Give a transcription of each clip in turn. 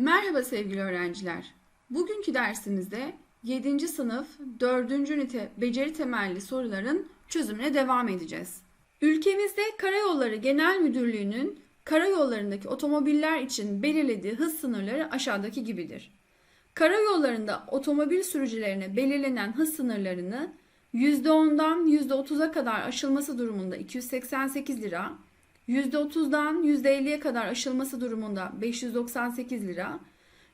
Merhaba sevgili öğrenciler. Bugünkü dersimizde 7. sınıf 4. ünite beceri temelli soruların çözümüne devam edeceğiz. Ülkemizde Karayolları Genel Müdürlüğü'nün karayollarındaki otomobiller için belirlediği hız sınırları aşağıdaki gibidir. Karayollarında otomobil sürücülerine belirlenen hız sınırlarını %10'dan %30'a kadar aşılması durumunda 288 lira, %30'dan %50'ye kadar aşılması durumunda 598 lira,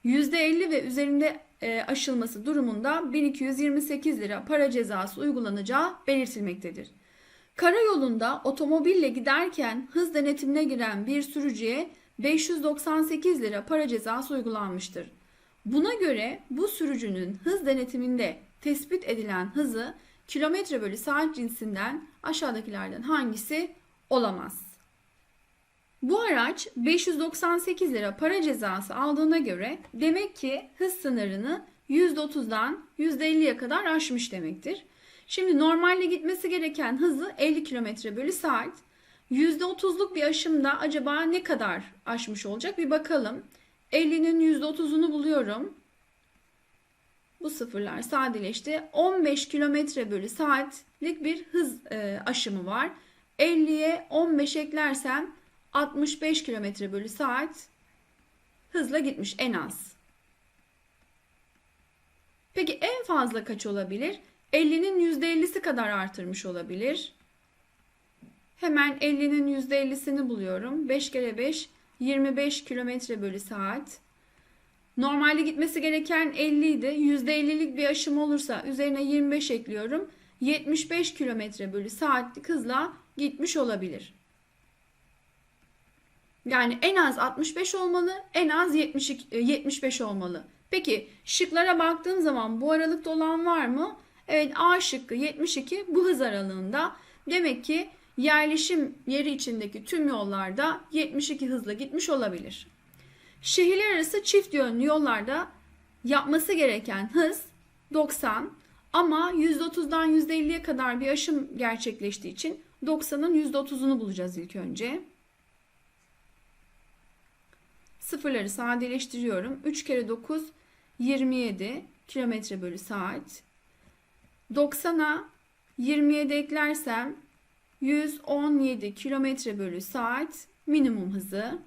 %50 ve üzerinde e, aşılması durumunda 1228 lira para cezası uygulanacağı belirtilmektedir. Karayolunda otomobille giderken hız denetimine giren bir sürücüye 598 lira para cezası uygulanmıştır. Buna göre bu sürücünün hız denetiminde tespit edilen hızı kilometre bölü saat cinsinden aşağıdakilerden hangisi olamaz? Bu araç 598 lira para cezası aldığına göre demek ki hız sınırını %30'dan %50'ye kadar aşmış demektir. Şimdi normalde gitmesi gereken hızı 50 km bölü saat. %30'luk bir aşımda acaba ne kadar aşmış olacak bir bakalım. 50'nin %30'unu buluyorum. Bu sıfırlar sadeleşti. 15 km bölü saatlik bir hız e, aşımı var. 50'ye 15 eklersem 65 km bölü saat hızla gitmiş en az. Peki en fazla kaç olabilir? 50'nin %50'si kadar artırmış olabilir. Hemen 50'nin %50'sini buluyorum. 5 kere 5 25 km bölü saat. Normalde gitmesi gereken 50 idi. %50'lik bir aşım olursa üzerine 25 ekliyorum. 75 km bölü saatlik hızla gitmiş olabilir. Yani en az 65 olmalı, en az 70, 75 olmalı. Peki şıklara baktığım zaman bu aralıkta olan var mı? Evet A şıkkı 72 bu hız aralığında. Demek ki yerleşim yeri içindeki tüm yollarda 72 hızla gitmiş olabilir. Şehirler arası çift yönlü yollarda yapması gereken hız 90 ama %30'dan %50'ye kadar bir aşım gerçekleştiği için 90'ın %30'unu bulacağız ilk önce. Sıfırları sadeleştiriyorum. 3 kere 9 27 kilometre bölü saat. 90'a 27 eklersem 117 kilometre bölü saat minimum hızı.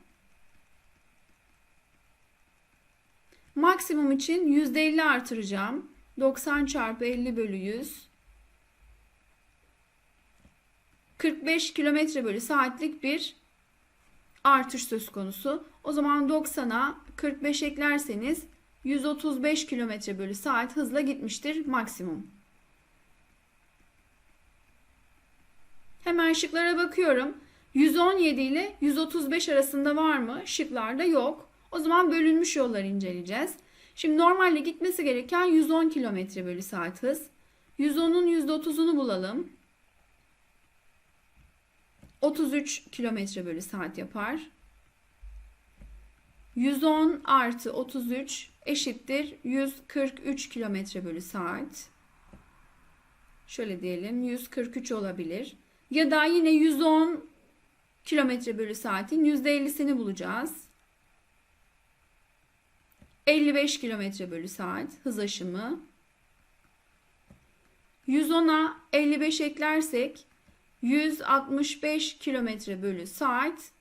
Maksimum için %50 artıracağım. 90 çarpı 50 bölü 100. 45 kilometre bölü saatlik bir artış söz konusu. O zaman 90'a 45 eklerseniz 135 km bölü saat hızla gitmiştir maksimum. Hemen şıklara bakıyorum. 117 ile 135 arasında var mı? Şıklarda yok. O zaman bölünmüş yolları inceleyeceğiz. Şimdi normalde gitmesi gereken 110 km bölü saat hız. 110'un %30'unu bulalım. 33 km bölü saat yapar. 110 artı 33 eşittir 143 km bölü saat. Şöyle diyelim 143 olabilir. Ya da yine 110 km bölü saatin %50'sini bulacağız. 55 km bölü saat hız aşımı. 110'a 55 eklersek 165 kilometre bölü saat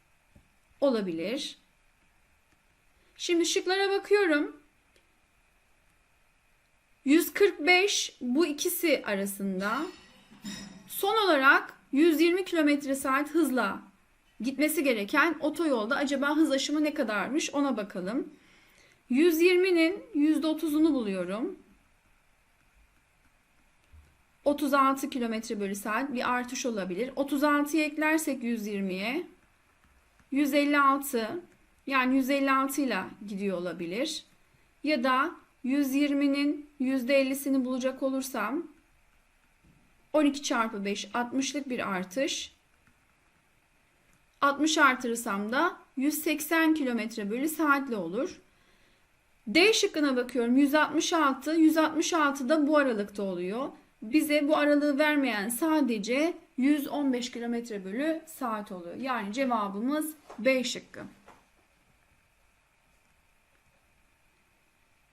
olabilir. Şimdi şıklara bakıyorum. 145 bu ikisi arasında. Son olarak 120 kilometre saat hızla gitmesi gereken otoyolda acaba hız aşımı ne kadarmış ona bakalım. 120'nin %30'unu buluyorum. 36 km bölü saat bir artış olabilir. 36'yı eklersek 120'ye 156 yani 156 ile gidiyor olabilir. Ya da 120'nin %50'sini bulacak olursam 12 çarpı 5 60'lık bir artış. 60 artırırsam da 180 km bölü saatle olur. D şıkkına bakıyorum 166. 166 da bu aralıkta oluyor. Bize bu aralığı vermeyen sadece 115 km bölü saat oluyor. Yani cevabımız B şıkkı.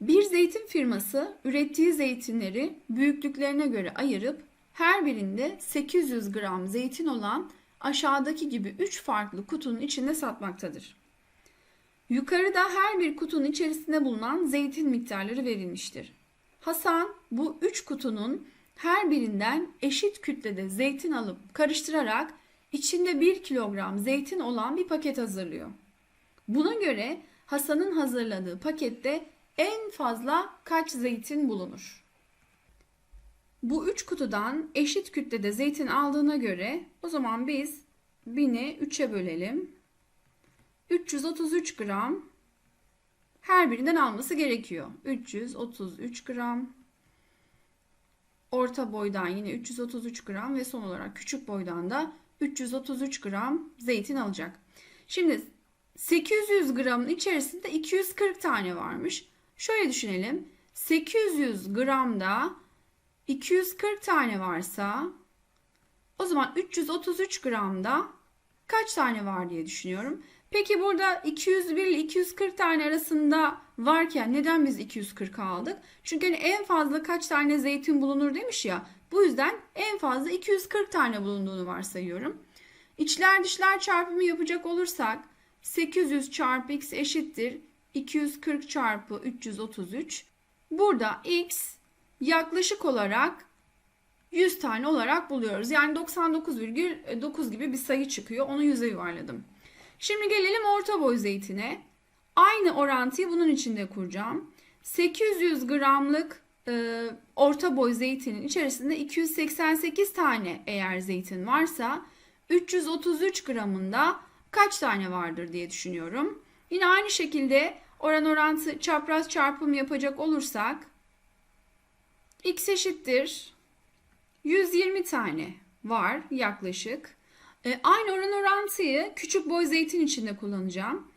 Bir zeytin firması ürettiği zeytinleri büyüklüklerine göre ayırıp her birinde 800 gram zeytin olan aşağıdaki gibi 3 farklı kutunun içinde satmaktadır. Yukarıda her bir kutunun içerisinde bulunan zeytin miktarları verilmiştir. Hasan bu 3 kutunun her birinden eşit kütlede zeytin alıp karıştırarak içinde 1 kilogram zeytin olan bir paket hazırlıyor. Buna göre Hasan'ın hazırladığı pakette en fazla kaç zeytin bulunur? Bu 3 kutudan eşit kütlede zeytin aldığına göre o zaman biz 1000'i 3'e bölelim. 333 gram her birinden alması gerekiyor. 333 gram. Orta boydan yine 333 gram ve son olarak küçük boydan da 333 gram zeytin alacak. Şimdi 800 gramın içerisinde 240 tane varmış. Şöyle düşünelim. 800 gramda 240 tane varsa o zaman 333 gramda kaç tane var diye düşünüyorum. Peki burada 201 ile 240 tane arasında varken neden biz 240 aldık? Çünkü hani en fazla kaç tane zeytin bulunur demiş ya. Bu yüzden en fazla 240 tane bulunduğunu varsayıyorum. İçler dışlar çarpımı yapacak olursak 800 çarpı x eşittir 240 çarpı 333. Burada x yaklaşık olarak 100 tane olarak buluyoruz. Yani 99,9 gibi bir sayı çıkıyor. Onu 100'e yuvarladım. Şimdi gelelim orta boy zeytine. Aynı orantıyı bunun içinde kuracağım. 800 gramlık e, orta boy zeytinin içerisinde 288 tane eğer zeytin varsa 333 gramında kaç tane vardır diye düşünüyorum. Yine aynı şekilde oran orantı çapraz çarpım yapacak olursak x eşittir 120 tane var yaklaşık. E, aynı oran orantıyı küçük boy zeytin içinde kullanacağım.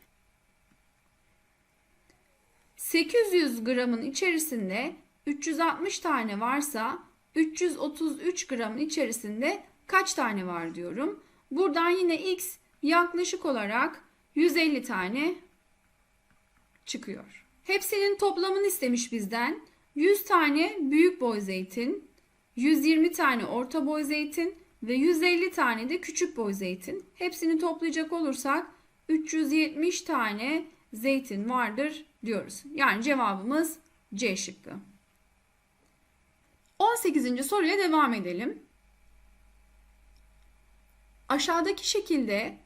800 gramın içerisinde 360 tane varsa 333 gramın içerisinde kaç tane var diyorum. Buradan yine x yaklaşık olarak 150 tane çıkıyor. Hepsinin toplamını istemiş bizden. 100 tane büyük boy zeytin, 120 tane orta boy zeytin ve 150 tane de küçük boy zeytin. Hepsini toplayacak olursak 370 tane zeytin vardır diyoruz. Yani cevabımız C şıkkı. 18. soruya devam edelim. Aşağıdaki şekilde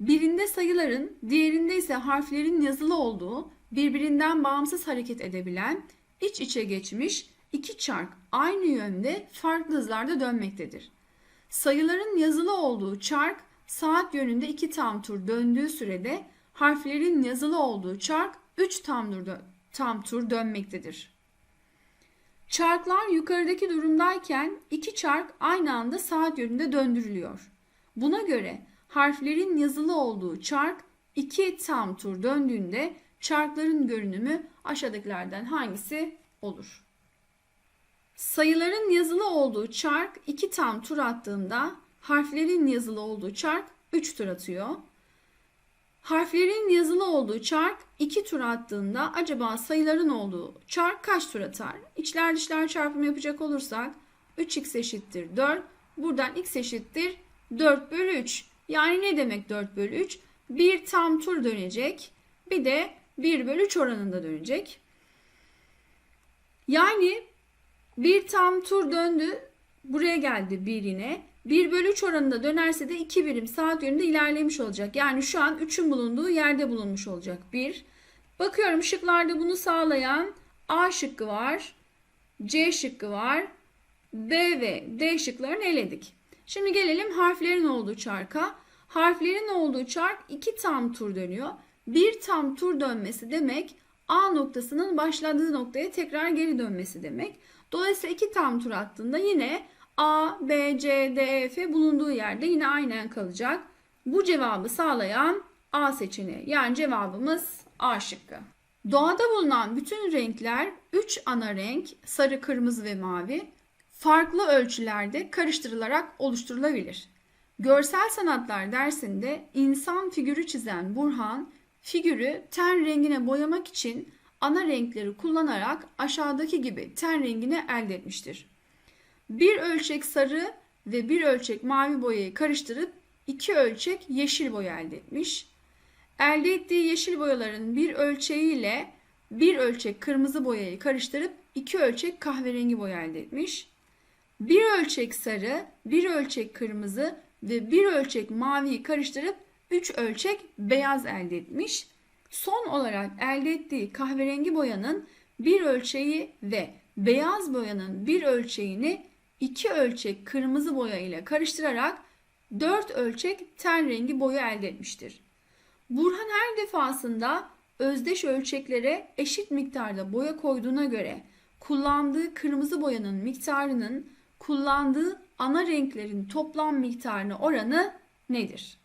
birinde sayıların, diğerinde ise harflerin yazılı olduğu, birbirinden bağımsız hareket edebilen, iç içe geçmiş iki çark aynı yönde farklı hızlarda dönmektedir. Sayıların yazılı olduğu çark saat yönünde iki tam tur döndüğü sürede harflerin yazılı olduğu çark 3 tam tam tur dönmektedir. Çarklar yukarıdaki durumdayken iki çark aynı anda saat yönünde döndürülüyor. Buna göre harflerin yazılı olduğu çark iki tam tur döndüğünde çarkların görünümü aşağıdakilerden hangisi olur? Sayıların yazılı olduğu çark 2 tam tur attığında harflerin yazılı olduğu çark 3 tur atıyor. Harflerin yazılı olduğu çark 2 tur attığında acaba sayıların olduğu çark kaç tur atar? İçler dışlar çarpımı yapacak olursak 3x eşittir 4. Buradan x eşittir 4 bölü 3. Yani ne demek 4 bölü 3? Bir tam tur dönecek. Bir de 1 bölü 3 oranında dönecek. Yani bir tam tur döndü. Buraya geldi bir yine. 1 bölü 3 oranında dönerse de 2 birim saat yönünde ilerlemiş olacak. Yani şu an 3'ün bulunduğu yerde bulunmuş olacak. 1. Bakıyorum şıklarda bunu sağlayan A şıkkı var. C şıkkı var. B ve D şıklarını eledik. Şimdi gelelim harflerin olduğu çarka. Harflerin olduğu çark 2 tam tur dönüyor. Bir tam tur dönmesi demek A noktasının başladığı noktaya tekrar geri dönmesi demek. Dolayısıyla iki tam tur attığında yine A, B, C, D, E, F bulunduğu yerde yine aynen kalacak. Bu cevabı sağlayan A seçeneği. Yani cevabımız A şıkkı. Doğada bulunan bütün renkler 3 ana renk sarı, kırmızı ve mavi farklı ölçülerde karıştırılarak oluşturulabilir. Görsel sanatlar dersinde insan figürü çizen Burhan figürü ten rengine boyamak için ana renkleri kullanarak aşağıdaki gibi ten rengini elde etmiştir. Bir ölçek sarı ve bir ölçek mavi boyayı karıştırıp iki ölçek yeşil boya elde etmiş. Elde ettiği yeşil boyaların bir ölçeğiyle bir ölçek kırmızı boyayı karıştırıp iki ölçek kahverengi boya elde etmiş. Bir ölçek sarı, bir ölçek kırmızı ve bir ölçek maviyi karıştırıp üç ölçek beyaz elde etmiş. Son olarak elde ettiği kahverengi boyanın bir ölçeği ve beyaz boyanın bir ölçeğini iki ölçek kırmızı boya ile karıştırarak dört ölçek ten rengi boya elde etmiştir. Burhan her defasında özdeş ölçeklere eşit miktarda boya koyduğuna göre kullandığı kırmızı boyanın miktarının kullandığı ana renklerin toplam miktarına oranı nedir?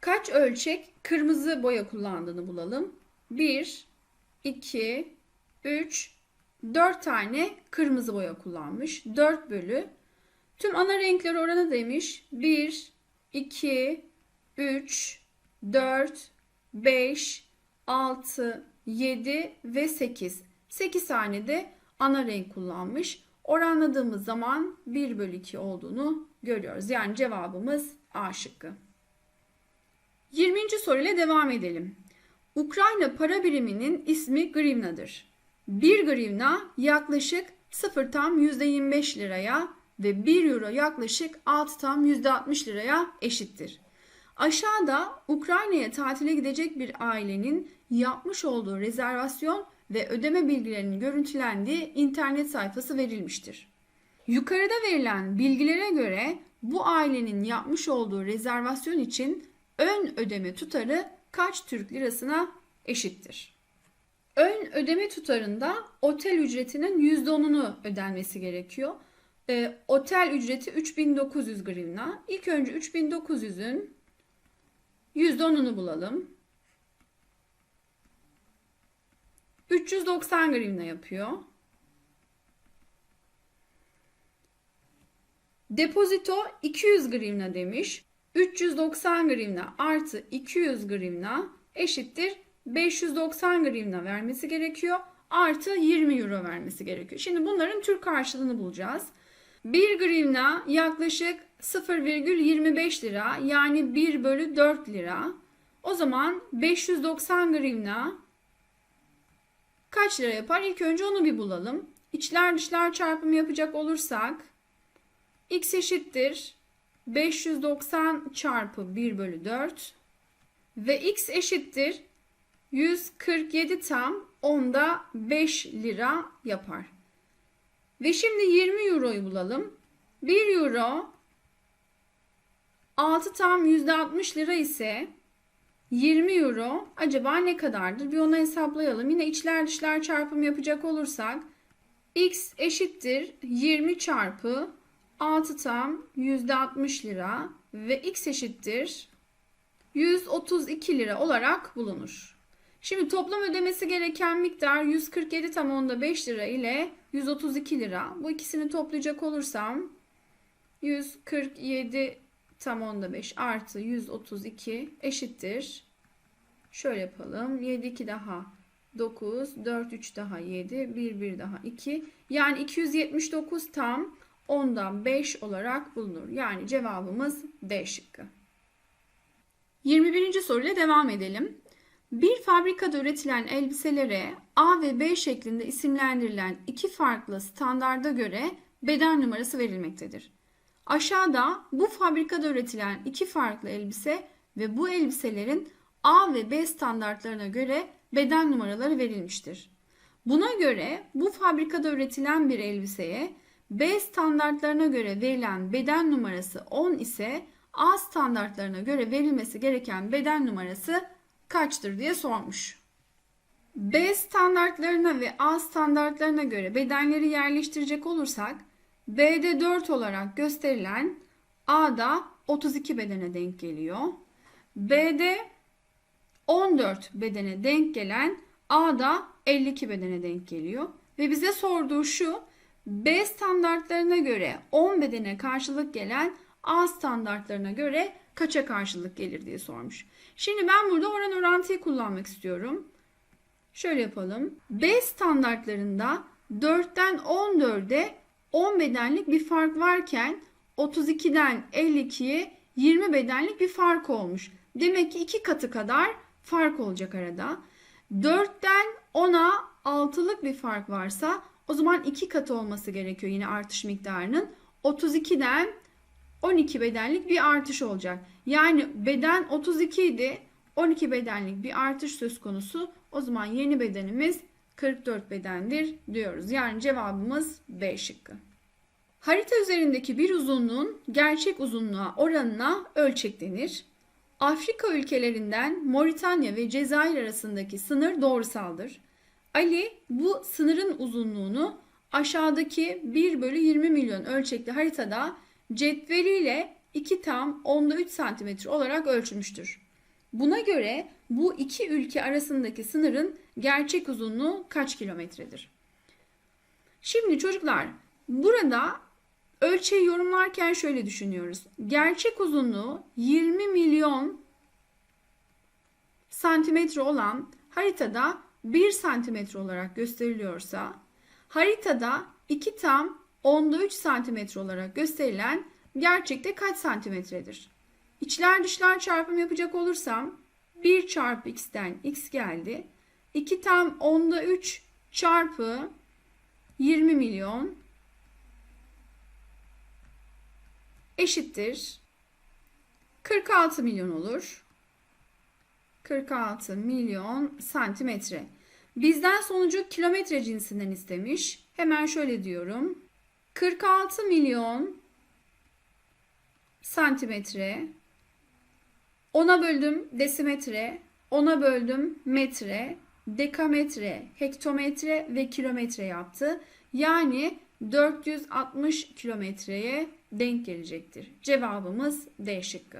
Kaç ölçek kırmızı boya kullandığını bulalım. 1, 2, 3, 4 tane kırmızı boya kullanmış. 4 bölü. Tüm ana renkler oranı demiş. 1, 2, 3, 4, 5, 6, 7 ve 8. 8 tane de ana renk kullanmış. Oranladığımız zaman 1 bölü 2 olduğunu görüyoruz. Yani cevabımız A şıkkı. 20. soruyla devam edelim. Ukrayna para biriminin ismi grivnadır. 1 grivna yaklaşık 0 tam %25 liraya ve 1 euro yaklaşık 6 tam %60 liraya eşittir. Aşağıda Ukrayna'ya tatile gidecek bir ailenin yapmış olduğu rezervasyon ve ödeme bilgilerinin görüntülendiği internet sayfası verilmiştir. Yukarıda verilen bilgilere göre bu ailenin yapmış olduğu rezervasyon için ön ödeme tutarı kaç Türk lirasına eşittir? Ön ödeme tutarında otel ücretinin %10'unu ödenmesi gerekiyor. E, otel ücreti 3900 grivna. İlk önce 3900'ün %10'unu bulalım. 390 grivna yapıyor. Depozito 200 grivna demiş. 390 grivna artı 200 grivna eşittir 590 grivna vermesi gerekiyor. Artı 20 euro vermesi gerekiyor. Şimdi bunların Türk karşılığını bulacağız. 1 grivna yaklaşık 0,25 lira yani 1 bölü 4 lira. O zaman 590 grivna kaç lira yapar? İlk önce onu bir bulalım. İçler dışlar çarpımı yapacak olursak x eşittir 590 çarpı 1 bölü 4 ve x eşittir 147 tam onda 5 lira yapar. Ve şimdi 20 euroyu bulalım. 1 euro 6 tam %60 lira ise 20 euro acaba ne kadardır? Bir onu hesaplayalım. Yine içler dışlar çarpımı yapacak olursak x eşittir 20 çarpı 6 tam %60 lira ve x eşittir 132 lira olarak bulunur. Şimdi toplam ödemesi gereken miktar 147 tam onda 5 lira ile 132 lira. Bu ikisini toplayacak olursam 147 tam onda 5 artı 132 eşittir. Şöyle yapalım. 7 2 daha 9, 4 3 daha 7, 1 1 daha 2. Yani 279 tam ondan 5 olarak bulunur. Yani cevabımız D şıkkı. 21. soruyla devam edelim. Bir fabrikada üretilen elbiselere A ve B şeklinde isimlendirilen iki farklı standarda göre beden numarası verilmektedir. Aşağıda bu fabrikada üretilen iki farklı elbise ve bu elbiselerin A ve B standartlarına göre beden numaraları verilmiştir. Buna göre bu fabrikada üretilen bir elbiseye B standartlarına göre verilen beden numarası 10 ise A standartlarına göre verilmesi gereken beden numarası kaçtır diye sormuş. B standartlarına ve A standartlarına göre bedenleri yerleştirecek olursak B'de 4 olarak gösterilen A'da 32 bedene denk geliyor. B'de 14 bedene denk gelen A'da 52 bedene denk geliyor. Ve bize sorduğu şu B standartlarına göre 10 bedene karşılık gelen A standartlarına göre kaça karşılık gelir diye sormuş. Şimdi ben burada oran orantıyı kullanmak istiyorum. Şöyle yapalım. B standartlarında 4'ten 14'e 10 bedenlik bir fark varken 32'den 52'ye 20 bedenlik bir fark olmuş. Demek ki iki katı kadar fark olacak arada. 4'ten 10'a 6'lık bir fark varsa o zaman iki katı olması gerekiyor yine artış miktarının. 32'den 12 bedenlik bir artış olacak. Yani beden 32 idi. 12 bedenlik bir artış söz konusu. O zaman yeni bedenimiz 44 bedendir diyoruz. Yani cevabımız B şıkkı. Harita üzerindeki bir uzunluğun gerçek uzunluğa oranına ölçek denir. Afrika ülkelerinden Moritanya ve Cezayir arasındaki sınır doğrusaldır. Ali bu sınırın uzunluğunu aşağıdaki 1 bölü 20 milyon ölçekli haritada cetveliyle 2 tam onda 3 santimetre olarak ölçmüştür. Buna göre bu iki ülke arasındaki sınırın gerçek uzunluğu kaç kilometredir? Şimdi çocuklar burada ölçeği yorumlarken şöyle düşünüyoruz. Gerçek uzunluğu 20 milyon santimetre olan haritada 1 santimetre olarak gösteriliyorsa haritada 2 tam onda 3 santimetre olarak gösterilen gerçekte kaç santimetredir? İçler dışlar çarpım yapacak olursam 1 çarpı x'ten x geldi. 2 tam onda 3 çarpı 20 milyon eşittir 46 milyon olur. 46 milyon santimetre. Bizden sonucu kilometre cinsinden istemiş. Hemen şöyle diyorum. 46 milyon santimetre. 10'a böldüm desimetre. 10'a böldüm metre. Dekametre, hektometre ve kilometre yaptı. Yani 460 kilometreye denk gelecektir. Cevabımız D şıkkı.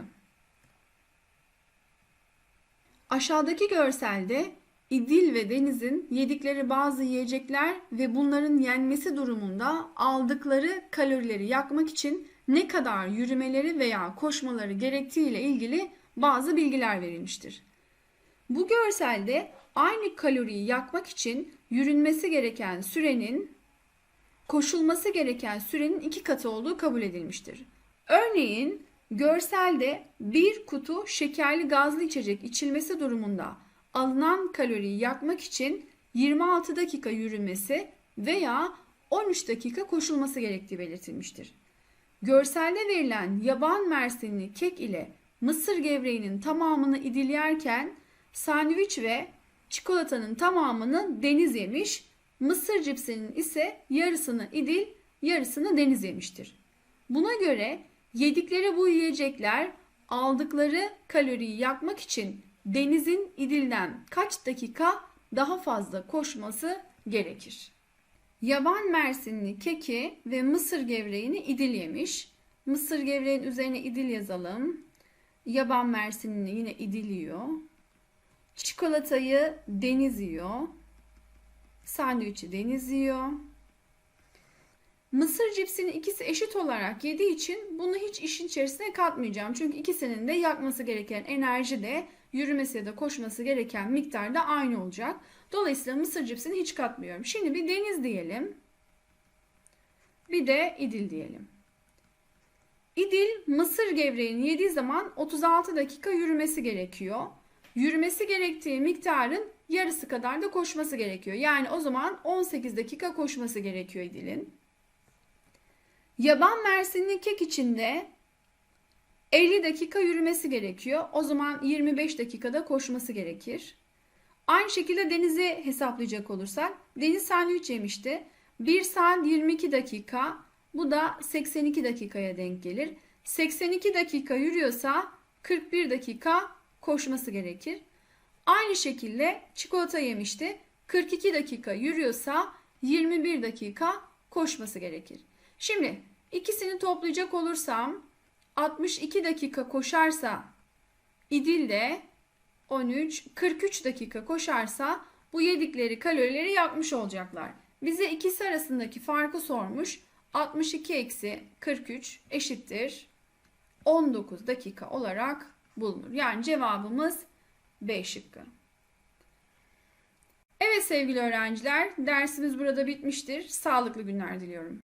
Aşağıdaki görselde İdil ve Deniz'in yedikleri bazı yiyecekler ve bunların yenmesi durumunda aldıkları kalorileri yakmak için ne kadar yürümeleri veya koşmaları gerektiği ile ilgili bazı bilgiler verilmiştir. Bu görselde aynı kaloriyi yakmak için yürünmesi gereken sürenin koşulması gereken sürenin iki katı olduğu kabul edilmiştir. Örneğin görselde bir kutu şekerli gazlı içecek içilmesi durumunda alınan kaloriyi yakmak için 26 dakika yürümesi veya 13 dakika koşulması gerektiği belirtilmiştir. Görselde verilen yaban mersinli kek ile mısır gevreğinin tamamını İdil yerken sandviç ve çikolatanın tamamını Deniz yemiş, mısır cipsinin ise yarısını İdil, yarısını Deniz yemiştir. Buna göre yedikleri bu yiyecekler aldıkları kaloriyi yakmak için Deniz'in İdil'den kaç dakika daha fazla koşması gerekir? Yaban mersinli keki ve mısır gevreğini İdil yemiş. Mısır gevreğin üzerine İdil yazalım. Yaban mersinini yine İdil yiyor. Çikolatayı Deniz yiyor. Sandviçi Deniz yiyor. Mısır cipsini ikisi eşit olarak yediği için bunu hiç işin içerisine katmayacağım. Çünkü ikisinin de yakması gereken enerji de yürümesi ya da koşması gereken miktar da aynı olacak. Dolayısıyla mısır cipsini hiç katmıyorum. Şimdi bir deniz diyelim. Bir de idil diyelim. İdil mısır gevreğini yediği zaman 36 dakika yürümesi gerekiyor. Yürümesi gerektiği miktarın yarısı kadar da koşması gerekiyor. Yani o zaman 18 dakika koşması gerekiyor İdil'in. Yaban mersinli kek içinde 50 dakika yürümesi gerekiyor. O zaman 25 dakikada koşması gerekir. Aynı şekilde denizi hesaplayacak olursak deniz sandviç yemişti. 1 saat 22 dakika bu da 82 dakikaya denk gelir. 82 dakika yürüyorsa 41 dakika koşması gerekir. Aynı şekilde çikolata yemişti. 42 dakika yürüyorsa 21 dakika koşması gerekir. Şimdi ikisini toplayacak olursam 62 dakika koşarsa İdil de 13 43 dakika koşarsa bu yedikleri kalorileri yakmış olacaklar. Bize ikisi arasındaki farkı sormuş. 62 eksi 43 eşittir 19 dakika olarak bulunur. Yani cevabımız B şıkkı. Evet sevgili öğrenciler, dersimiz burada bitmiştir. Sağlıklı günler diliyorum.